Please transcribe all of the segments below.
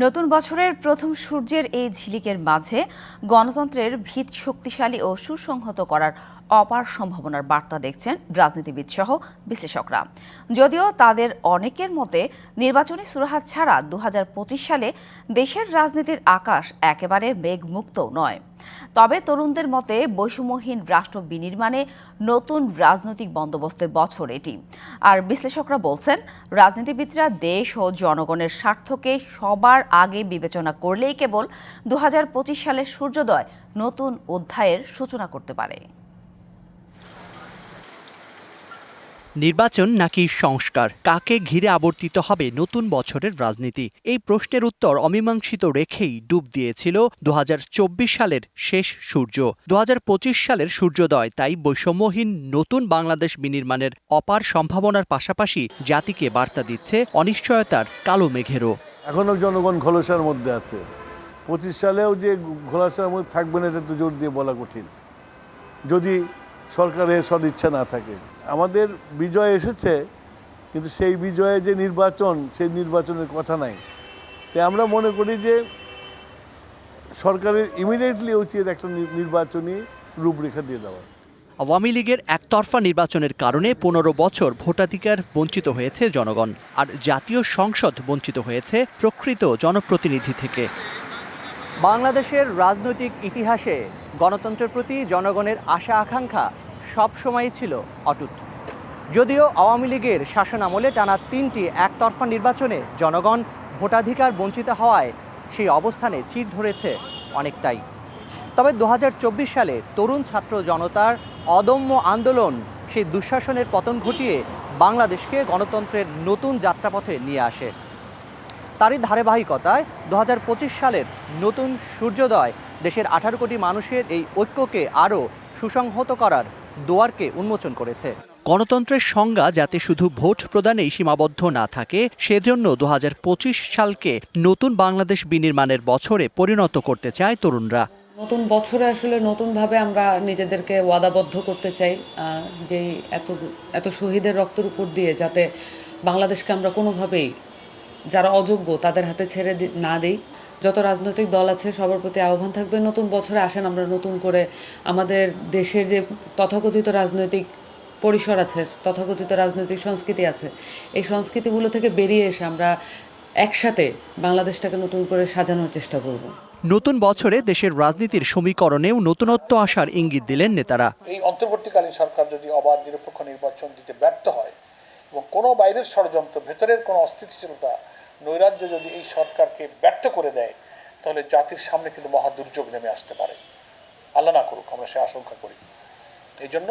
নতুন বছরের প্রথম সূর্যের এই ঝিলিকের মাঝে গণতন্ত্রের ভিত শক্তিশালী ও সুসংহত করার অপার সম্ভাবনার বার্তা দেখছেন রাজনীতিবিদ সহ বিশ্লেষকরা। যদিও তাদের অনেকের মতে, নির্বাচনী সুরাহাত ছাড়া দু হাজার পঁচিশ সালে দেশের রাজনীতির আকাশ একেবারে মেঘমুক্ত নয়। তবে তরুণদের মতে, বৈষম্যহীন রাষ্ট্র বিনির্মাণে নতুন রাজনৈতিক বন্দোবস্তের বছর এটি। আর বিশ্লেষকরা বলছেন, রাজনীতিবিদরা দেশ ও জনগণের স্বার্থকে সবার আগে বিবেচনা করলেই কেবল দু সালের সূর্যোদয় নতুন অধ্যায়ের সূচনা করতে পারে। নির্বাচন নাকি সংস্কার? কাকে ঘিরে আবর্তিত হবে নতুন বছরের রাজনীতি? এই প্রশ্নের উত্তর অমীমাংসিত রেখেই ডুব দিয়েছিল দু হাজার চব্বিশ সালের শেষ সূর্য। দু হাজার পঁচিশ সালের সূর্যোদয়, তাই বৈষম্যহীন নতুন বাংলাদেশ বিনির্মাণের অপার সম্ভাবনার পাশাপাশি জাতিকে বার্তা দিচ্ছে অনিশ্চয়তার কালো মেঘেরও। এখনও জনগণ ঘোলসার মধ্যে আছে। পঁচিশ সালেও যে ঘোলসার মধ্যে থাকবেন, এটা তো জোর দিয়ে বলা কঠিন। যদি সরকারের সদিচ্ছা না থাকে। আমাদের বিজয় এসেছে কিন্তু সেই বিজয়ে যে নির্বাচন সেই নির্বাচনের কথা নাই। তাই আমরা মনে করি যে সরকারের ইমিডিয়েটলি উচিত একটা নি- নির্বাচনী রূপরেখা দিয়ে দেওয়া। আওয়ামী লীগের একতরফা নির্বাচনের কারণে পনেরো বছর ভোটাধিকার বঞ্চিত হয়েছে জনগণ আর জাতীয় সংসদ বঞ্চিত হয়েছে প্রকৃত জনপ্রতিনিধি থেকে। বাংলাদেশের রাজনৈতিক ইতিহাসে গণতন্ত্রের প্রতি জনগণের আশা আকাঙ্ক্ষা সবসময়ই ছিল অটুট। যদিও আওয়ামী লীগের শাসন আমলে টানা তিনটি একতরফা নির্বাচনে জনগণ ভোটাধিকার বঞ্চিত হওয়ায় সেই অবস্থানে চির ধরেছে অনেকটাই। তবে দু হাজার চব্বিশ সালে তরুণ ছাত্র জনতার অদম্য আন্দোলন সেই দুঃশাসনের পতন ঘটিয়ে বাংলাদেশকে গণতন্ত্রের নতুন যাত্রাপথে নিয়ে আসে। তারই ধারাবাহিকতায় দু হাজার পঁচিশ সালের নতুন সূর্যোদয় দেশের আঠারো কোটি মানুষের এই ঐক্যকে আরও সুসংহত করার দুয়ারকে উন্মোচন করেছে। গণতন্ত্রের সংজ্ঞা যাতে শুধু ভোট প্রদানেই সীমাবদ্ধ না থাকে সেজন্য দু পঁচিশ সালকে নতুন বাংলাদেশ বিনির্মাণের বছরে পরিণত করতে চায় তরুণরা। নতুন বছরে আসলে নতুনভাবে আমরা নিজেদেরকে ওয়াদাবদ্ধ করতে চাই যে এত এত শহীদের রক্তের উপর দিয়ে যাতে বাংলাদেশকে আমরা কোনোভাবেই যারা অযোগ্য তাদের হাতে ছেড়ে দি- না দেই। যত রাজনৈতিক দল আছে সবার প্রতি আহ্বান থাকবে নতুন বছরে আসেন আমরা নতুন করে। আমাদের দেশের যে তথাকথিত রাজনৈতিক পরিসর আছে তথাকথিত রাজনৈতিক সংস্কৃতি আছে এই সংস্কৃতিগুলো থেকে বেরিয়ে এসে আমরা একসাথে বাংলাদেশটাকে নতুন করে সাজানোর চেষ্টা করব। নতুন বছরে দেশের রাজনীতির সমীকরণেও নতুনত্ব আসার ইঙ্গিত দিলেন নেতারা। এই অন্তর্বর্তীকালীন সরকার যদি অবাধ নিরপেক্ষ নির্বাচন দিতে ব্যর্থ হয় এবং কোনো বাইরের ষড়যন্ত্র ভেতরের কোনো অস্থিতিশীলতা নৈরাজ্য যদি এই সরকারকে ব্যর্থ করে দেয়, তাহলে জাতির সামনে কিন্তু মহা দুর্যোগ নেমে আসতে পারে। আল্লাহ না করুক, আমরা সে আশঙ্কা করি। এই জন্য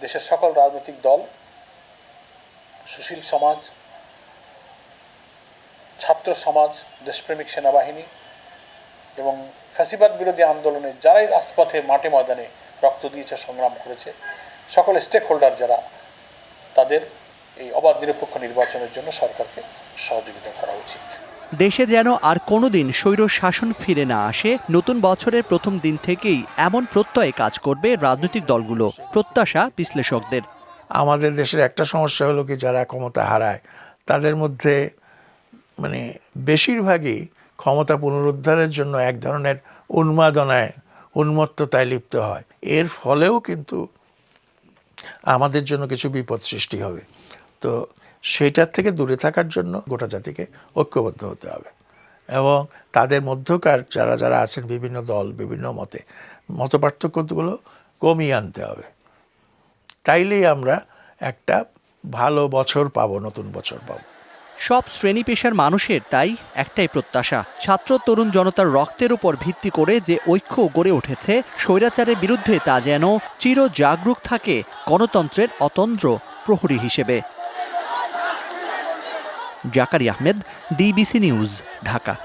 দেশের সকল রাজনৈতিক দল, সুশীল সমাজ, ছাত্র সমাজ, দেশপ্রেমিক সেনাবাহিনী এবং ফ্যাসিবাদ বিরোধী আন্দোলনে যারাই রাজপথে, মাঠে ময়দানে রক্ত দিয়েছে, সংগ্রাম করেছে, সকল স্টেক হোল্ডার যারা, তাদের এই অবাধ নিরপেক্ষ নির্বাচনের জন্য সরকারকে সহযোগিতা করা উচিত। দেশে যেন আর কোনোদিন স্বৈর শাসন ফিরে না আসে নতুন বছরের প্রথম দিন থেকেই এমন প্রত্যয়ে কাজ করবে রাজনৈতিক দলগুলো প্রত্যাশা বিশ্লেষকদের। আমাদের দেশের একটা সমস্যা হলো কি যারা ক্ষমতা হারায় তাদের মধ্যে মানে বেশিরভাগই ক্ষমতা পুনরুদ্ধারের জন্য এক ধরনের উন্মাদনায় উন্মত্ততায় লিপ্ত হয়। এর ফলেও কিন্তু আমাদের জন্য কিছু বিপদ সৃষ্টি হবে। তো সেইটার থেকে দূরে থাকার জন্য গোটা জাতিকে ঐক্যবদ্ধ হতে হবে। এবং তাদের মধ্যকার যারা যারা আছেন বিভিন্ন দল, বিভিন্ন মতে, মতপার্থক্যগুলো কমিয়ে আনতে হবে। তাইলেই আমরা একটা ভালো বছর পাবো, নতুন বছর পাবো। সব শ্রেণি পেশার মানুষের তাই একটাই প্রত্যাশা, ছাত্র তরুণ জনতার রক্তের উপর ভিত্তি করে যে ঐক্য গড়ে উঠেছে, স্বৈরাচারের বিরুদ্ধে তা যেন চির জাগরুক থাকে গণতন্ত্রের অতন্ত্র প্রহরী হিসেবে। जाकर आहमेद डीबीसी न्यूज़ ढाका